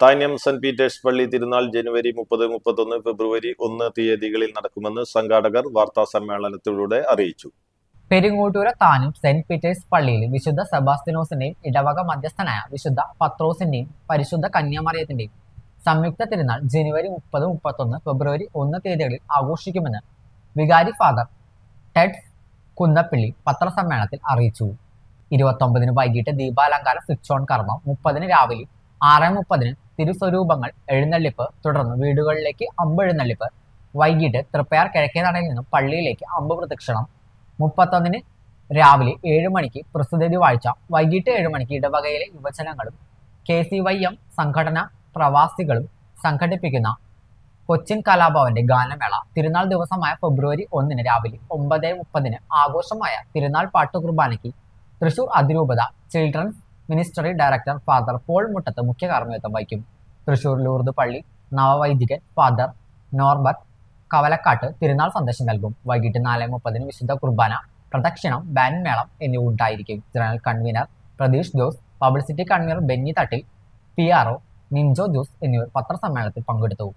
Thanyam saint Peter's പള്ളി തിരുനാൾ ജനുവരി മുപ്പത് മുപ്പത്തൊന്ന് ഫെബ്രുവരി ഒന്ന് തീയതികളിൽ നടക്കുമെന്ന് സംഘാടകർ വാർത്താ സമ്മേളനത്തിലൂടെ അറിയിച്ചു. പെരിങ്ങോട്ടൂര താനും സെന്റ് പീറ്റേഴ്സ് പള്ളിയിൽ വിശുദ്ധ സെബാസ്തിനോസിന്റെയും ഇടവക മധ്യസ്ഥനായ വിശുദ്ധ പത്രോസിന്റെയും പരിശുദ്ധ കന്യാമറിയത്തിന്റെയും സംയുക്ത തിരുനാൾ ജനുവരി മുപ്പത് മുപ്പത്തൊന്ന് ഫെബ്രുവരി ഒന്ന് തീയതികളിൽ ആഘോഷിക്കുമെന്ന് വികാരി ഫാദർ ടെഡ് കുന്നപ്പിള്ളി പത്രസമ്മേളനത്തിൽ അറിയിച്ചു. ഇരുപത്തൊമ്പതിന് വൈകിട്ട് ദീപാലങ്കാര സ്വിച്ച് ഓൺ കർമ്മം മുപ്പതിന് രാവിലെ ആറ് മുപ്പതിന് തിരുസ്വരൂപങ്ങൾ എഴുന്നള്ളിപ്പ് തുടർന്ന് വീടുകളിലേക്ക് അമ്പ് എഴുന്നള്ളിപ്പ്. വൈകിട്ട് തൃപ്പയാർ കിഴക്കേ നടയിൽ നിന്നും പള്ളിയിലേക്ക് അമ്പ് പ്രദക്ഷിണം. മുപ്പത്തൊന്നിന് രാവിലെ ഏഴ് മണിക്ക് പ്രസിദ്ധി വാഴ്ച വൈകിട്ട് ഏഴ് മണിക്ക് ഇടവകയിലെ യുവജനങ്ങളും കെ സി വൈ എം സംഘടന പ്രവാസികളും സംഘടിപ്പിക്കുന്ന കൊച്ചിൻ കലാഭവന്റെ ഗാനമേള തിരുനാൾ ദിവസമായ ഫെബ്രുവരി ഒന്നിന് രാവിലെ ഒമ്പത് മുപ്പതിന് ആഘോഷമായ തിരുനാൾ പാട്ടുകുർബാനയ്ക്ക് തൃശൂർ അതിരൂപത children's ministry director father Paul Muttath മുഖ്യ കാർമ്മികത്വം വഹിക്കും. തൃശൂർ ലൂർദ് പള്ളി നവവൈദികൻ ഫാദർ നോർബർട്ട് കവലക്കാട്ട് തിരുനാൾ സന്ദേശം നൽകും. വൈകിട്ട് നാല് മുപ്പതിന് വിശുദ്ധ കുർബാന പ്രദക്ഷിണം ബാൻഡ് മേളം എന്നിവ ഉണ്ടായിരിക്കും. General convener Pratheesh Jose publicity convener Benny Thattil P R O Ninjo Jose എന്നിവർ പത്രസമ്മേളനത്തിൽ പങ്കെടുത്തു.